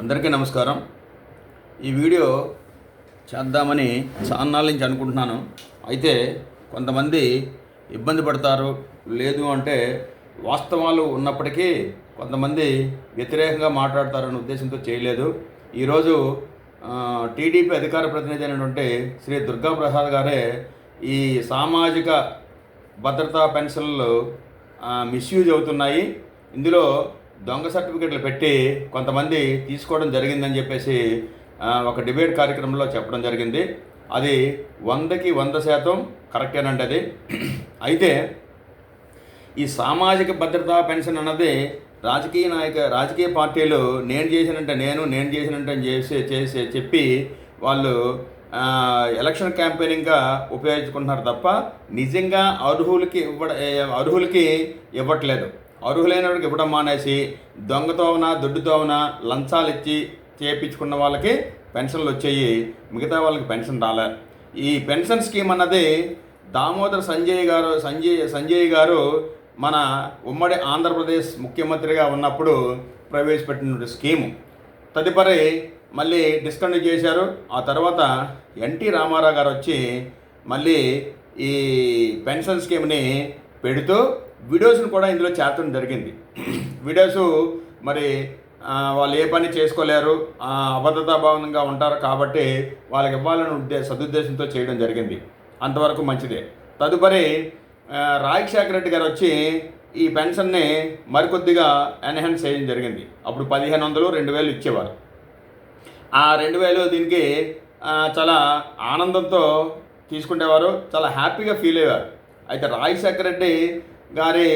అందరికీ నమస్కారం. ఈ వీడియో చేద్దామని చాలా నుంచి అనుకుంటున్నాను. అయితే కొంతమంది ఇబ్బంది పడతారు లేదు అంటే వాస్తవాలు ఉన్నప్పటికీ కొంతమంది వ్యతిరేకంగా మాట్లాడతారనే ఉద్దేశంతో చేయలేదు. ఈరోజు టీడీపీ అధికార ప్రతినిధి అయినటువంటి శ్రీ దుర్గా ప్రసాద్ గారే ఈ సామాజిక భద్రతా పెన్షన్లు మిస్యూజ్ అవుతున్నాయి. ఇందులో దొంగ సర్టిఫికెట్లు పెట్టి కొంతమంది తీసుకోవడం జరిగిందని చెప్పేసి ఒక డిబేట్ కార్యక్రమంలో చెప్పడం జరిగింది. అది వందకి వంద శాతం కరెక్టేనండి అది. అయితే ఈ సామాజిక భద్రతా పెన్షన్ అన్నది రాజకీయ నాయక రాజకీయ పార్టీలు నేను చేసినంటే నేను నేను చేసినంటే చేసి చేసి చెప్పి వాళ్ళు ఎలక్షన్ క్యాంపెయినింగ్గా ఉపయోగించుకుంటున్నారు తప్ప నిజంగా అర్హులకి ఇవ్వ అర్హులకి ఇవ్వట్లేదు. అర్హులైన వాడికి ఇవ్వడం మానేసి దొంగతోవన దొడ్డుతోవన లంచాలు ఇచ్చి చేయించుకున్న వాళ్ళకి పెన్షన్లు వచ్చాయి. మిగతా వాళ్ళకి పెన్షన్ రాలే. ఈ పెన్షన్ స్కీమ్ అన్నది దామోదర్ సంజయ్ గారు సంజయ్ సంజయ్ గారు మన ఉమ్మడి ఆంధ్రప్రదేశ్ ముఖ్యమంత్రిగా ఉన్నప్పుడు ప్రవేశపెట్టిన స్కీము. తదుపరి మళ్ళీ డిస్కంటిన్యూ చేశారు. ఆ తర్వాత ఎన్టీ రామారావు గారు వచ్చి మళ్ళీ ఈ పెన్షన్ స్కీమ్ని పెడుతూ వీడియోస్ని కూడా ఇందులో చేర్చడం జరిగింది. వీడియోస్ మరి వాళ్ళు ఏ పని చేసుకోలేరు అబద్ధతాభావంగా ఉంటారు కాబట్టి వాళ్ళకి ఇవ్వాలని ఉద్దే సదుద్దేశంతో చేయడం జరిగింది. అంతవరకు మంచిదే. తదుపరి రాజశేఖర రెడ్డి గారు వచ్చి ఈ పెన్షన్ని మరికొద్దిగా ఎన్హాన్స్ చేయడం జరిగింది. అప్పుడు పదిహేను వందలు రెండు వేలు ఇచ్చేవారు. ఆ రెండు వేలు దీనికి చాలా ఆనందంతో తీసుకునేవారు చాలా హ్యాపీగా ఫీల్ అయ్యేవారు. అయితే రాజశేఖర రెడ్డి గారి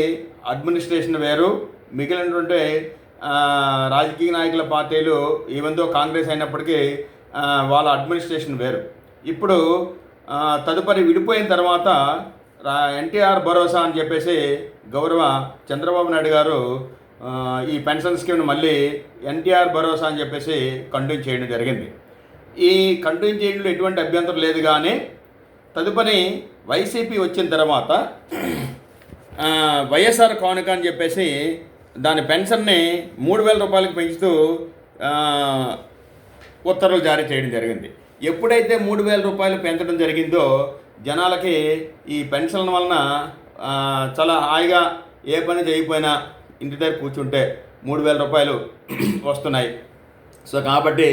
అడ్మినిస్ట్రేషన్ వేరు. మిగిలినటువంటి రాజకీయ నాయకుల పార్టీలు ఈవెందో కాంగ్రెస్ అయినప్పటికీ వాళ్ళ అడ్మినిస్ట్రేషన్ వేరు. ఇప్పుడు తదుపరి విడిపోయిన తర్వాత ఎన్టీఆర్ భరోసా అని చెప్పేసి గౌరవ చంద్రబాబు నాయుడు గారు ఈ పెన్షన్ స్కీమ్ని మళ్ళీ ఎన్టీఆర్ భరోసా అని చెప్పేసి కంటిన్యూ చేయడం జరిగింది. ఈ కంటిన్యూ చేయడంలో ఎటువంటి అభ్యంతరం లేదు కానీ తదుపరి వైసీపీ వచ్చిన తర్వాత వైఎస్ఆర్ కానుక అని చెప్పేసి దాని పెన్షన్ని మూడు వేల రూపాయలకు పెంచుతూ ఉత్తర్వులు జారీ చేయడం జరిగింది. ఎప్పుడైతే మూడు వేల రూపాయలు పెంచడం జరిగిందో జనాలకి ఈ పెన్షన్ల వలన చాలా హాయిగా ఏ పని చేయకపోయినా ఇంటి దగ్గర కూర్చుంటే మూడు వేల రూపాయలు వస్తున్నాయి. సో కాబట్టి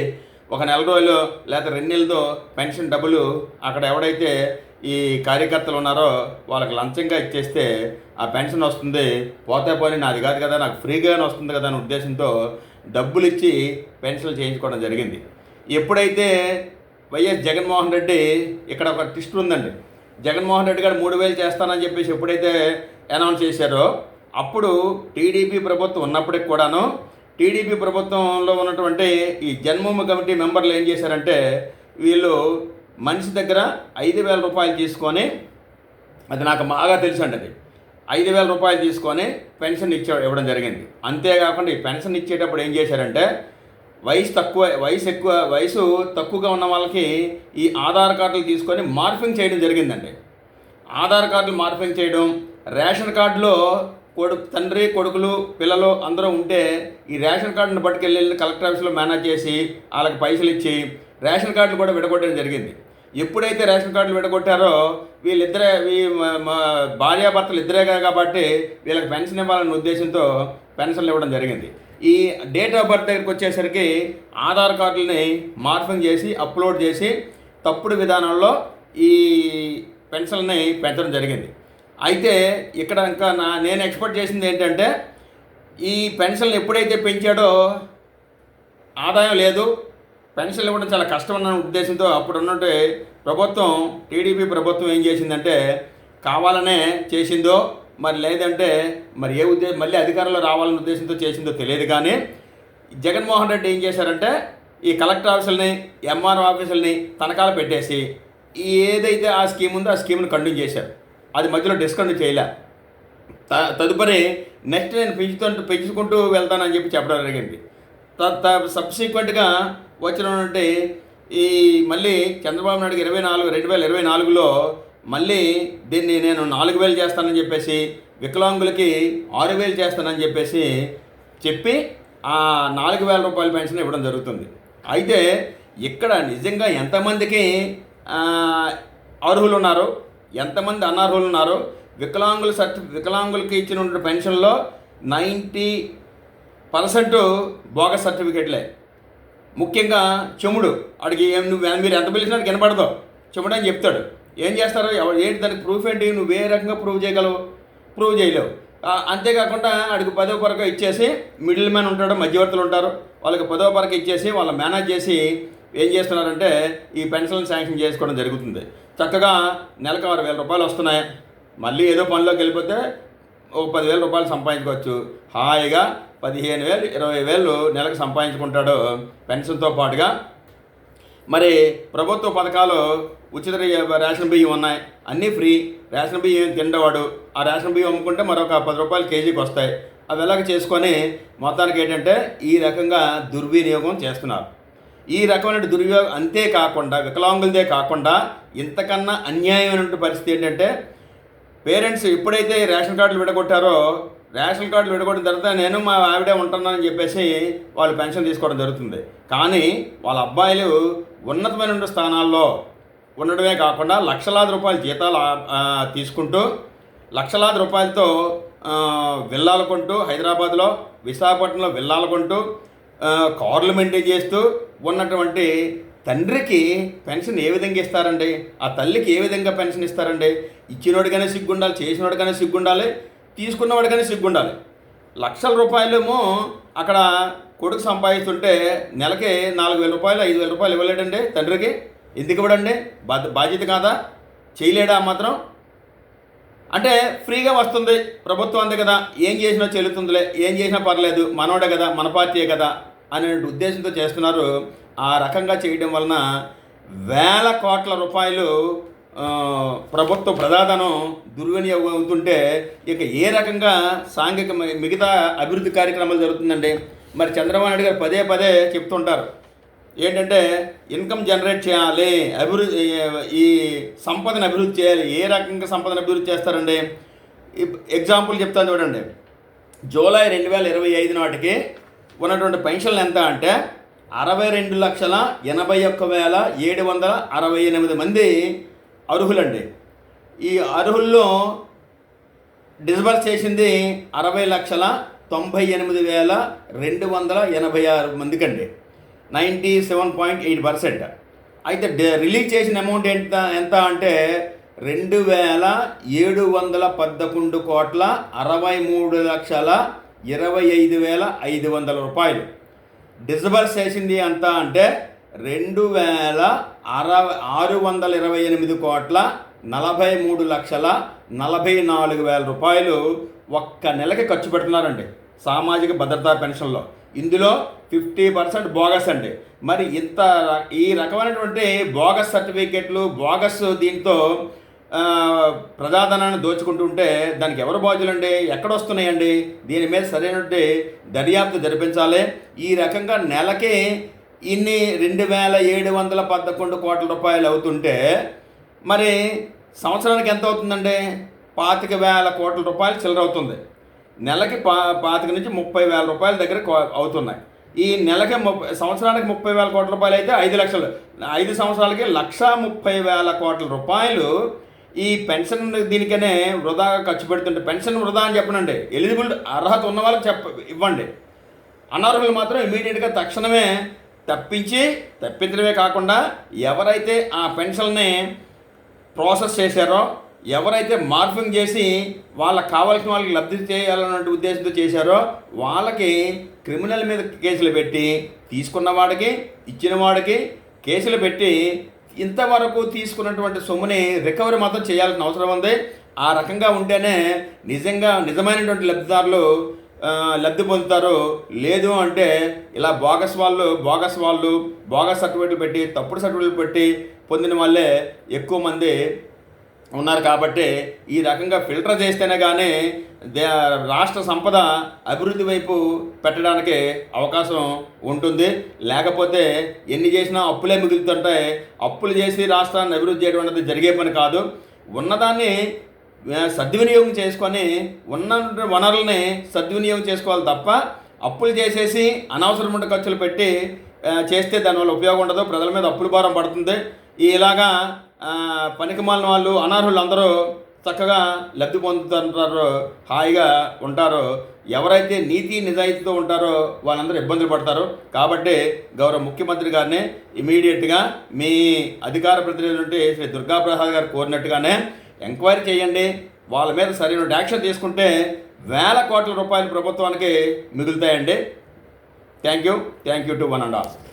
ఒక నెల రోజులు లేకపోతే రెండు నెలలతో పెన్షన్ డబ్బులు అక్కడ ఎవడైతే ఈ కార్యకర్తలు ఉన్నారో వాళ్ళకి లంచంగా ఇచ్చేస్తే ఆ పెన్షన్ వస్తుంది. పోతే పోనీ నాది కాదు కదా నాకు ఫ్రీగానే వస్తుంది కదా అనే ఉద్దేశంతో డబ్బులు ఇచ్చి పెన్షన్లు చేయించుకోవడం జరిగింది. ఎప్పుడైతే వైఎస్ జగన్మోహన్ రెడ్డి ఇక్కడ ఒక ట్విస్ట్ ఉందండి. జగన్మోహన్ రెడ్డి గారు మూడు వేలు చేస్తానని చెప్పేసి ఎప్పుడైతే అనౌన్స్ చేశారో అప్పుడు టీడీపీ ప్రభుత్వం ఉన్నప్పటికి కూడాను టీడీపీ ప్రభుత్వంలో ఉన్నటువంటి ఈ జన్మభూమి కమిటీ మెంబర్లు ఏం చేశారంటే వీళ్ళు మనిషి దగ్గర ఐదు వేల రూపాయలు తీసుకొని అది నాకు బాగా తెలుసు అండి అది. ఐదు వేల రూపాయలు తీసుకొని పెన్షన్ ఇచ్చే ఇవ్వడం జరిగింది. అంతేకాకుండా ఈ పెన్షన్ ఇచ్చేటప్పుడు ఏం చేశారంటే వయసు తక్కువ వయసు ఎక్కువ వయసు తక్కువగా ఉన్న వాళ్ళకి ఈ ఆధార్ కార్డులు తీసుకొని మార్ఫింగ్ చేయడం జరిగిందండి. ఆధార్ కార్డులు మార్ఫింగ్ చేయడం రేషన్ కార్డులో కొడుకు తండ్రి కొడుకులు పిల్లలు అందరూ ఉంటే ఈ రేషన్ కార్డును పట్టుకెళ్ళి కలెక్టర్ ఆఫీస్లో మేనేజ్ చేసి వాళ్ళకి పైసలు ఇచ్చి రేషన్ కార్డులు కూడా విడగొట్టడం జరిగింది. ఎప్పుడైతే రేషన్ కార్డులు విడగొట్టారో వీళ్ళిద్దరే వీ భార్యాభర్తలు ఇద్దరే కాబట్టి వీళ్ళకి పెన్షన్ ఇవ్వాలనే ఉద్దేశంతో పెన్షన్లు ఇవ్వడం జరిగింది. ఈ డేట్ ఆఫ్ బర్త్ దగ్గరికి వచ్చేసరికి ఆధార్ కార్డులని మార్ఫింగ్ చేసి అప్లోడ్ చేసి తప్పుడు విధానంలో ఈ పెన్షన్ని పెంచడం జరిగింది. అయితే ఇక్కడ ఇంకా నా నేను ఎక్స్పెక్ట్ చేసింది ఏంటంటే ఈ పెన్షన్లు ఎప్పుడైతే పెంచాడో ఆదాయం లేదు పెన్షన్లు ఇవ్వడం చాలా కష్టం అన్న ఉద్దేశంతో అప్పుడు ఉన్నట్టు ప్రభుత్వం టీడీపీ ప్రభుత్వం ఏం చేసిందంటే కావాలనే చేసిందో మరి లేదంటే మరి ఏ ఉద్దేశం మళ్ళీ అధికారంలో రావాలనే ఉద్దేశంతో చేసిందో తెలియదు కానీ జగన్మోహన్ రెడ్డి ఏం చేశారంటే ఈ కలెక్టర్ ఆఫీసులని ఎంఆర్ఓ ఆఫీసులని తనఖాలు పెట్టేసి ఈ ఏదైతే ఆ స్కీమ్ ఉందో ఆ స్కీమ్ని కంటిన్యూ చేశారు. అది మధ్యలో డిస్కౌంట్ చేయలే. తదుపరి నెక్స్ట్ నేను పెంచుతూ పెంచుకుంటూ వెళ్తానని చెప్పి చెప్పడం జరిగింది. సబ్సిక్వెంట్గా వచ్చినటువంటి ఈ మళ్ళీ చంద్రబాబు నాయుడు ఇరవై నాలుగు రెండు వేల ఇరవై నాలుగులో మళ్ళీ దీన్ని నేను నాలుగు వేలు చేస్తానని చెప్పేసి వికలాంగులకి ఆరు వేలు చేస్తానని చెప్పేసి చెప్పి ఆ నాలుగు వేల రూపాయల పెన్షన్ ఇవ్వడం జరుగుతుంది. అయితే ఇక్కడ నిజంగా ఎంతమందికి అర్హులు ఉన్నారు ఎంతమంది అనర్హులు ఉన్నారో వికలాంగుల సర్టి వికలాంగులకి ఇచ్చిన పెన్షన్లో నైంటీ పర్సెంట్ బోగస్ సర్టిఫికెట్లే. ముఖ్యంగా చెముడు అడిగి ఏం నువ్వు మీరు ఎంత పిలిచినా వాడికి వినపడదు. చెముడు అని చెప్తాడు. ఏం చేస్తారు ఎవరు ఏంటి దానికి ప్రూఫ్ ఏంటి? నువ్వు ఏ రకంగా ప్రూవ్ చేయగలవు? ప్రూవ్ చేయలేవు. అంతేకాకుండా అడిగి పదో పరక ఇచ్చేసి మిడిల్ మ్యాన్ ఉంటాడు మధ్యవర్తులు ఉంటారు. వాళ్ళకి పదో పరక ఇచ్చేసి వాళ్ళ మేనేజ్ చేసి ఏం చేస్తున్నారంటే ఈ పెన్షన్ శాంక్షన్ చేసుకోవడం జరుగుతుంది. చక్కగా నెలకు ఆరు వేల రూపాయలు వస్తున్నాయి. మళ్ళీ ఏదో పనిలోకి వెళ్ళిపోతే ఒక పదివేల రూపాయలు సంపాదించుకోవచ్చు. హాయిగా పదిహేను వేలు ఇరవై వేలు నెలకు సంపాదించుకుంటాడు పెన్షన్తో పాటుగా. మరి ప్రభుత్వ పథకాలు ఉచిత రేషన్ బియ్యం ఉన్నాయి. అన్నీ ఫ్రీ. రేషన్ బియ్యం తిండవాడు? ఆ రేషన్ బియ్యం అమ్ముకుంటే మరొక పది రూపాయలు కేజీకి వస్తాయి. అవి ఎలాగ చేసుకొని మొత్తానికి ఏంటంటే ఈ రకంగా దుర్వినియోగం చేస్తున్నారు. ఈ రకమైన దుర్వ్యోగం అంతేకాకుండా వికలాంగులదే కాకుండా ఇంతకన్నా అన్యాయమైనటువంటి పరిస్థితి ఏంటంటే పేరెంట్స్ ఎప్పుడైతే రేషన్ కార్డులు విడగొట్టారో రేషన్ కార్డులు విడగొట్టిన తర్వాత నేను మా ఆవిడే ఉంటున్నానని చెప్పేసి వాళ్ళు పెన్షన్ తీసుకోవడం జరుగుతుంది. కానీ వాళ్ళ అబ్బాయిలు ఉన్నతమైన స్థానాల్లో ఉండడమే కాకుండా లక్షలాది రూపాయల జీతాలు తీసుకుంటూ లక్షలాది రూపాయలతో విల్లాలకుంటూ విల్లాలు కొంటూ హైదరాబాద్లో విశాఖపట్నంలో విల్లాలకుంటూ కార్లు మెయింటైన్ చేస్తూ ఉన్నటువంటి తండ్రికి పెన్షన్ ఏ విధంగా ఇస్తారండి? ఆ తల్లికి ఏ విధంగా పెన్షన్ ఇస్తారండి? ఇచ్చినోడికైనా సిగ్గుండాలి చేసినోడికైనా సిగ్గుండాలి తీసుకున్నవాడికైనా సిగ్గుండాలి. లక్షల రూపాయలేమో అక్కడ కొడుకు సంపాదిస్తుంటే నెలకి నాలుగు వేల రూపాయలు ఐదు వేల రూపాయలు ఇవ్వలేడండి తండ్రికి. ఎందుకు ఇవ్వడండి? బాధ బాధ్యత కాదా? చేయలేడా మాత్రం? అంటే ఫ్రీగా వస్తుంది ప్రభుత్వం అంది కదా. ఏం చేసినా చెల్లుతుందిలే ఏం చేసినా పర్లేదు. మనోడే కదా మన పార్టీయే కదా. అనే ఉద్దేశంతో చేస్తున్నారు. ఆ రకంగా చేయడం వలన వేల కోట్ల రూపాయలు ప్రభుత్వ ప్రజాధనం దుర్వినియోగం అవుతుంటే ఇక ఏ రకంగా సాంఘిక మిగతా అభివృద్ధి కార్యక్రమాలు జరుగుతుందండి? మరి చంద్రబాబు నాయుడు గారు పదే పదే చెప్తుంటారు. ఏంటంటే ఇన్కమ్ జనరేట్ చేయాలి అభివృద్ధి ఈ సంపదను అభివృద్ధి చేయాలి ఏ రకంగా సంపదను అభివృద్ధి చేస్తారండి? ఎగ్జాంపుల్ చెప్తాను చూడండి. జూలై రెండు వేల ఇరవై ఐదు నాటికి ఉన్నటువంటి పెన్షన్లు ఎంత అంటే అరవై రెండు లక్షల ఎనభై ఒక్క వేల ఏడు వందల అరవై ఎనిమిది మంది అర్హులండి. ఈ అర్హుల్లో డిస్బర్స్ చేసింది అరవై లక్షల తొంభై ఎనిమిది వేల రెండు వందల ఎనభై ఆరు మందికి అండి ninety seven point eight percent. అయితే డి- రిలీజ్ చేసిన అమౌంట్ ఎంత ఎంత అంటే రెండు వేల ఏడు వందల పదకొండు కోట్ల అరవై మూడు లక్షల ఇరవై ఐదు వేల ఐదు వందల రూపాయలు. డిస్బర్స్ చేసింది ఎంత అంటే రెండు వేల అరవై ఆరు వందల ఇరవై ఎనిమిది కోట్ల నలభై మూడు లక్షల నలభై నాలుగు వేల రూపాయలు ఒక్క నెలకి ఖర్చు పెడుతున్నారండి. సామాజిక భద్రతా పెన్షన్లో. ఇందులో ఫిఫ్టీ పర్సెంట్ బోగస్ అండి. మరి ఇంత ఈ రకమైనటువంటి బోగస్ సర్టిఫికెట్లు బోగస్ దీంతో ప్రజాధనాన్ని దోచుకుంటూ ఉంటే దానికి ఎవరు బాధ్యులండి? ఎక్కడ వస్తున్నాయండి దీని మీద సరైనటువంటి దర్యాప్తు జరిపించాలి. ఈ రకంగా నెలకి ఇన్ని రెండు వేల ఏడు వందల పదకొండు కోట్ల రూపాయలు అవుతుంటే మరి సంవత్సరానికి ఎంత అవుతుందండి? పాతిక వేల కోట్ల రూపాయలు చిల్లర అవుతుంది నెలకి పా పాతిక నుంచి ముప్పై వేల రూపాయల దగ్గర కో- అవుతున్నాయి. ఈ నెలకి ముప్పై సంవత్సరానికి ముప్పై వేల కోట్ల రూపాయలు అయితే ఐదు లక్షలు. ఐదు సంవత్సరాలకి లక్ష ముప్పై వేల కోట్ల రూపాయలు ఈ పెన్షన్ దీనికనే వృధాగా ఖర్చు పెడుతుంటే పెన్షన్ వృధా అని చెప్పనండి. ఎలిజిబుల్ అర్హత ఉన్న వాళ్ళకి చెప్ప ఇవ్వండి. అనర్హులు మాత్రం ఇమీడియట్గా తక్షణమే తప్పించి తప్పించడమే కాకుండా ఎవరైతే ఆ పెన్షన్ని ప్రాసెస్ చేశారో ఎవరైతే మార్ఫింగ్ చేసి వాళ్ళకి కావాల్సిన వాళ్ళకి లబ్ధి చేయాలన్నటువంటి ఉద్దేశంతో చేశారో వాళ్ళకి క్రిమినల్ మీద కేసులు పెట్టి తీసుకున్న వాడికి ఇచ్చిన వాడికి కేసులు పెట్టి ఇంతవరకు తీసుకున్నటువంటి సొమ్ముని రికవరీ మాత్రం చేయాల్సిన అవసరం ఉంది. ఆ రకంగా ఉంటేనే నిజంగా నిజమైనటువంటి లబ్ధిదారులు లబ్ధి పొందుతారు. లేదు అంటే ఇలా బోగస్ వాళ్ళు బోగస్ వాళ్ళు బోగస్ సర్టిఫికేట్లు పెట్టి తప్పుడు సర్టిఫికేట్లు పెట్టి పొందిన వాళ్ళే ఎక్కువ మంది ఉన్నారు కాబట్టి ఈ రకంగా ఫిల్టర్ చేస్తేనే కానీ రాష్ట్ర సంపద అభివృద్ధి వైపు పెట్టడానికి అవకాశం ఉంటుంది. లేకపోతే ఎన్ని చేసినా అప్పులే మిగులుతుంటాయి. అప్పులు చేసి రాష్ట్రాన్ని అభివృద్ధి చేయడం అనేది జరిగే పని కాదు. ఉన్నదాన్ని సద్వినియోగం చేసుకొని ఉన్న వనరుల్ని సద్వినియోగం చేసుకోవాలి తప్ప అప్పులు చేసేసి అనవసరమైన ఖర్చులు పెట్టి చేస్తే దానివల్ల ఉపయోగం ఉండదు. ప్రజల మీద అప్పుల భారం పడుతుంది. ఈ ఇలాగా పనికిమాలిన వాళ్ళు అనర్హులు అందరూ చక్కగా లబ్ధి పొందుతుంటారో హాయిగా ఉంటారో. ఎవరైతే నీతి నిజాయితీతో ఉంటారో వాళ్ళందరూ ఇబ్బందులు పడతారు. కాబట్టి గౌరవ ముఖ్యమంత్రి గారిని ఇమీడియట్గా మీ అధికార ప్రతినిధి నుండి శ్రీ దుర్గాప్రసాద్ గారు కోరినట్టుగానే ఎంక్వైరీ చేయండి. వాళ్ళ మీద సరైన యాక్షన్ తీసుకుంటే వేల కోట్ల రూపాయలు ప్రభుత్వానికి మిగులుతాయండి. Thank you. Thank you to one and all